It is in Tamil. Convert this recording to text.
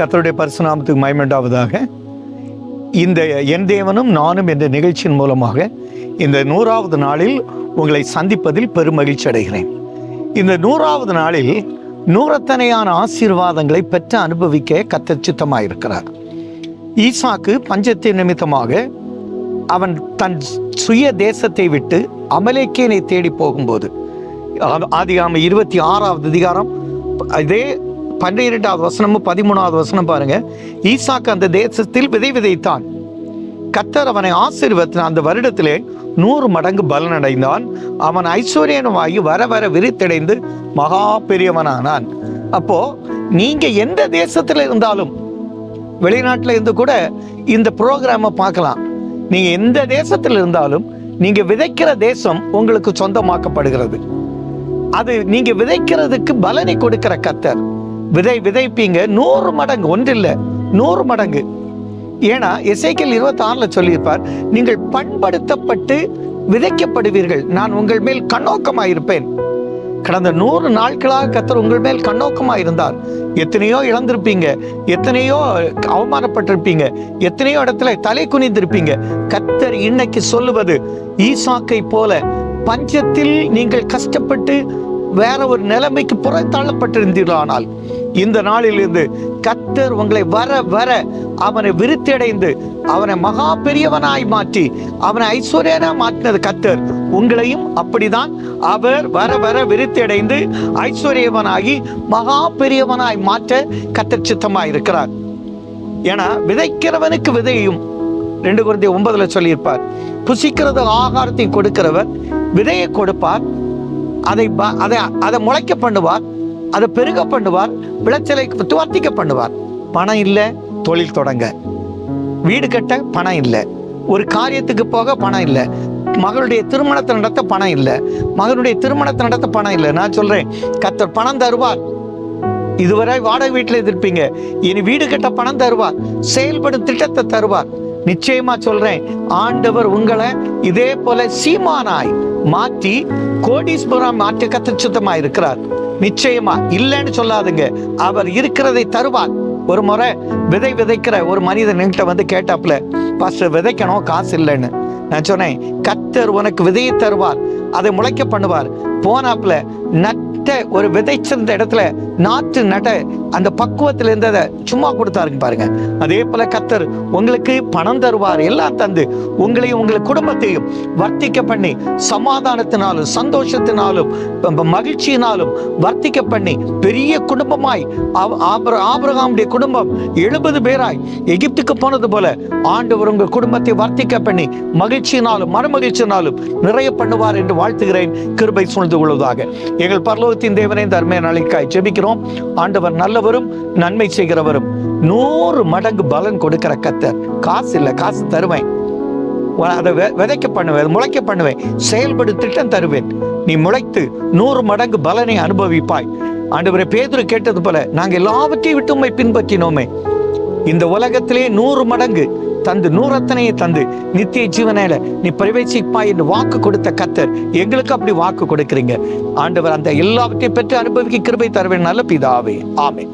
கத்தருடைய பரிசுநாமத்துக்கு மயமண்டாவதாக இந்த என் தேவனும் நானும் என்ற நிகழ்ச்சியின் மூலமாக இந்த நூறாவது நாளில் உங்களை சந்திப்பதில் பெருமகிழ்ச்சி அடைகிறேன். இந்த நூறாவது நாளில் நூறத்தனையான ஆசீர்வாதங்களை பெற்று அனுபவிக்க கத்தர் சித்தமாயிருக்கிறார். ஈசாக்கு பஞ்சத்தின் நிமித்தமாக அவன் தன் சுய தேசத்தை விட்டு அமலேக்கேனை தேடி போகும்போது ஆதிகாம இருபத்தி ஆறாவது அதிகாரம் இதே பன்னிரெண்டாவது வசனமும் பதிமூணாவது வசனம் பாருங்க. ஈசாக்கு அந்த தேசத்தில் விதை விதைத்தான். கத்தர் அவனை ஆசீர்வத்தின அந்த வருடத்திலே நூறு மடங்கு பலனடைந்தான். அவன் ஐஸ்வர்யனமாகி வர வர விரித்தடைந்து மகா பெரியவனானான். அப்போ நீங்க எந்த தேசத்துல இருந்தாலும் வெளிநாட்டில் இருந்து கூட இந்த ப்ரோக்ராமை பார்க்கலாம். நீங்க எந்த தேசத்தில் இருந்தாலும் நீங்க விதைக்கிற தேசம் உங்களுக்கு சொந்தமாக்கப்படுகிறது. அது நீங்க விதைக்கிறதுக்கு பலனை கொடுக்கிற கத்தர் விதை விதைப்பீங்க. நூறு மடங்கு ஒன்றில்லை நூறு மடங்கு. ஏன்னா இசைக்கல் இருபத்தி சொல்லியிருப்பார் நீங்கள் பண்படுத்தப்பட்டு விதைக்கப்படுவீர்கள். நான் உங்கள் மேல் கண்ணோக்கமாயிருப்பேன். கடந்த நூறு நாட்களாக கத்தர் உங்கள் மேல் கண்ணோக்கமாக இருந்தார் எத்தனையோ இழந்திருப்பீங்க. எத்தனையோ அவமானப்பட்டிருப்பீங்க. எத்தனையோ இடத்துல தலை குனிந்திருப்பீங்க. கத்தர் இன்னைக்கு சொல்லுவது ஈசாக்கை போல பஞ்சத்தில் நீங்கள் கஷ்டப்பட்டு வேற ஒரு நிலைமைக்கு புறத்தள்ளப்பட்டிருந்தீர்களானால் இந்த நாளிலிருந்து கத்தர் உங்களை வர வர அவனை விருத்தடைந்து அவனை மகா பெரியவனாய் மாற்றி அவனை ஐஸ்வர்யனா மாற்றினது கத்தர் உங்களையும் அப்படிதான் அவர் வர வர விருத்தடைந்து ஐஸ்வர்யவனாகி மகா பெரியவனாய் மாற்ற கத்தர் சித்தமாய் இருக்கிறார் ஏன்னா விதைக்கிறவனுக்கு விதையும் ரெண்டு குழந்தை ஒன்பதுல சொல்லியிருப்பார். புசிக்கிறது ஆகாரத்தை கொடுக்கிறவர் விதையை கொடுப்பார் அதை ப- அதை அதை முளைக்க பண்ணுவார் அதை பெருக பண்ணுவார் விளைச்சலை துவர்த்திக்க பண்ணுவார். பணம் இல்லை தொழில் தொடங்க. வீடு கட்ட பணம் இல்லை. ஒரு காரியத்துக்கு போக பணம் இல்லை. மகளுடைய திருமணத்தை நடத்த பணம் இல்லை. மகனுடைய திருமணத்தை நடத்த பணம் இல்லை. நான் சொல்கிறேன் கத்தர் பணம் தருவார். இதுவரை வாடகை வீட்டில் எதிர்ப்பீங்க. இனி வீடு கட்ட பணம் தருவார். செயல்படும் திட்டத்தை தருவார். நிச்சயமா சொல்றேன் ஆண்டவர் உங்களை இதே போல சீமானாய் மாற்றி கோடீஸ்வரம் மாற்ற கத்தச்சுத்தமா இருக்கிறார். நிச்சயமா இல்லைன்னு சொல்லாதுங்க. அவர் இருக்கிறதை தருவார். ஒரு முறை விதை விதைக்கிற ஒரு மனிதன் என்கிட்ட வந்து கேட்டாப்புல பாஸ்டர் விதைக்கணும் காசு இல்லைன்னு. நான் சொன்னேன் கத்தர் உனக்கு விதையை தருவார். அதை முளைக்க பண்ணுவார். போனாப்புல நட்ட ஒரு விதைச்சிருந்த இடத்துல நாற்று நட அந்த பக்குவத்தில் இருந்ததை சும்மா கொடுத்தாருங்க பாருங்க. அதே போல கத்தர் உங்களுக்கு பணம் தருவார் எல்லாம் தந்து உங்களையும் உங்களை குடும்பத்தையும் வர்த்திக்க பண்ணி சமாதானத்தினாலும் சந்தோஷத்தினாலும் மகிழ்ச்சியினாலும் வர்த்திக்க பண்ணி பெரிய குடும்பமாய் ஆபிரகாமுடைய குடும்பம் எழுபது பேராய் எகிப்துக்கு போனது போல ஆண்டவர் உங்கள் குடும்பத்தை வர்த்திக்க பண்ணி மகிழ்ச்சியினாலும் மனமகிழ்ச்சியினாலும் நிறைய பண்ணுவார் என்று வாழ்த்துகிறேன். கிருபை சூழ்ந்து கொள்வதாக. எங்கள் பரலோகத்தின் தேவனை தர்மைய நாளைக்காய் ஜெபிக்கிறோம். ஆண்டவர் நல்ல கொடுக்கிறவரும் நன்மை செய்கிறவரும். நூறு மடங்கு பலன் கொடுக்கிற கத்தர். காசு இல்லை காசு தருவேன். அதை விதைக்க பண்ணுவேன் முளைக்க பண்ணுவேன். செயல்படு திட்டம் தருவேன். நீ முளைத்து நூறு மடங்கு பலனை அனுபவிப்பாய். ஆண்டவரை பேதுரு கேட்டது போல நாங்கள் எல்லாவற்றையும் விட்டு உண்மை பின்பற்றினோமே. இந்த உலகத்திலே நூறு மடங்கு தந்து நூறத்தனையை தந்து நித்திய ஜீவனையில நீ பிரவேசிப்பாய் என்று வாக்கு கொடுத்த கத்தர். எங்களுக்கு அப்படி வாக்கு கொடுக்கிறீங்க. ஆண்டவர் அந்த எல்லாவற்றையும் பெற்று அனுபவிக்க கிருபை தருவேன். நல்ல பிதாவே. ஆமே